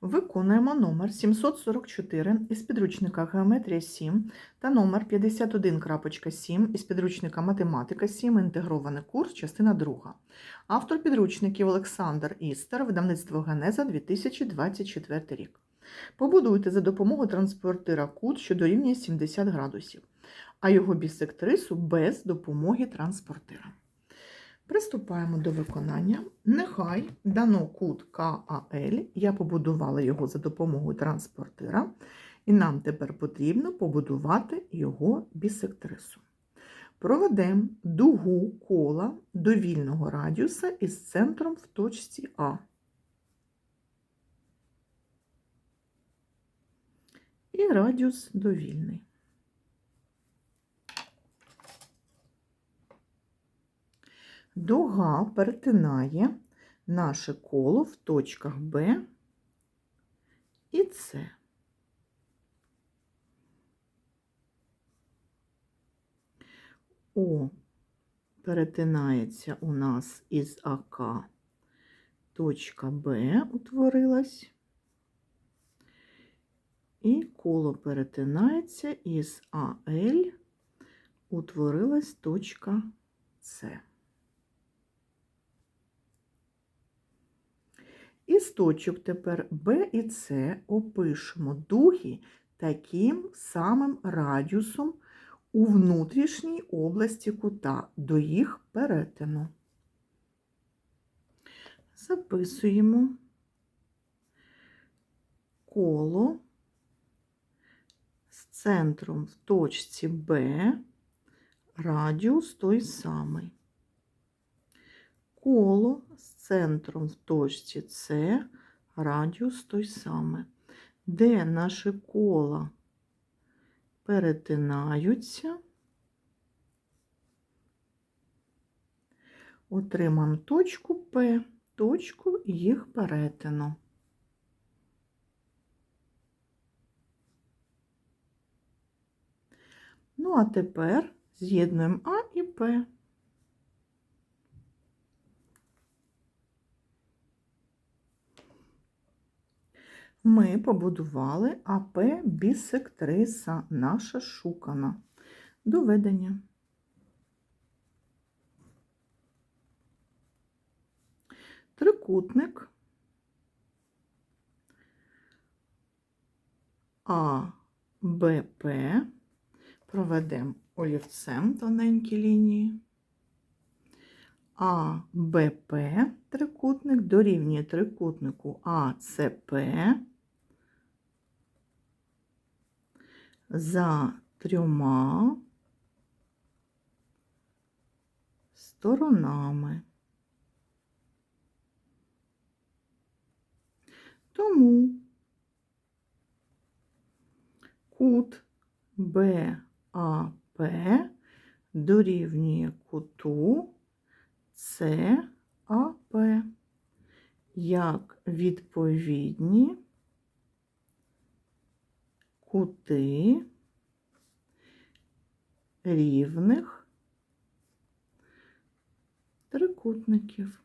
Виконуємо номер 744 із підручника Геометрія 7 та номер 51.7 із підручника Математика 7. Інтегрований курс, частина 2. Автор підручників Олександр Істер, видавництво Генеза 2024 рік. Побудуйте за допомогою транспортира кут, що дорівнює 70 градусів, а його бісектрису без допомоги транспортира. Приступаємо до виконання. Нехай дано кут КАЛ, я побудувала його за допомогою транспортира, і нам тепер потрібно побудувати його бісектрису. Проведемо дугу кола довільного радіуса із центром в точці А. І радіус довільний. Дуга перетинає наше коло в точках Б і С. О перетинається у нас із АК. Точка Б утворилась. І коло перетинається із АЛ, утворилась точка С. Із точок тепер Б і С опишемо дуги таким самим радіусом у внутрішній області кута до їх перетину. Записуємо коло з центром в точці Б, радіус той самий. Коло з центром в точці С, радіус той самий. Де наші кола перетинаються, отримаємо точку П, точку їх перетину. Ну, а тепер з'єднуємо А і П. Ми побудували АП бісектриса, наша шукана. Доведення. Трикутник АБП проведемо олівцем тоненькі лінії. АБП трикутник дорівнює трикутнику АЦП за трьома сторонами. Тому кут БАП дорівнює куту САП як відповідні кути рівних трикутників.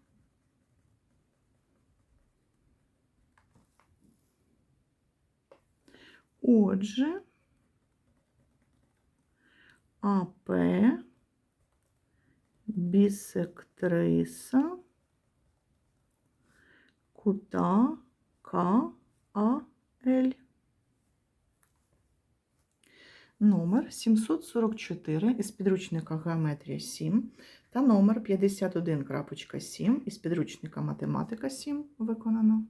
Отже, АП бісектриса кута КАЛ. Номер 744 із підручника Геометрія 7 та номер 51.7 із підручника Математика 7 виконано.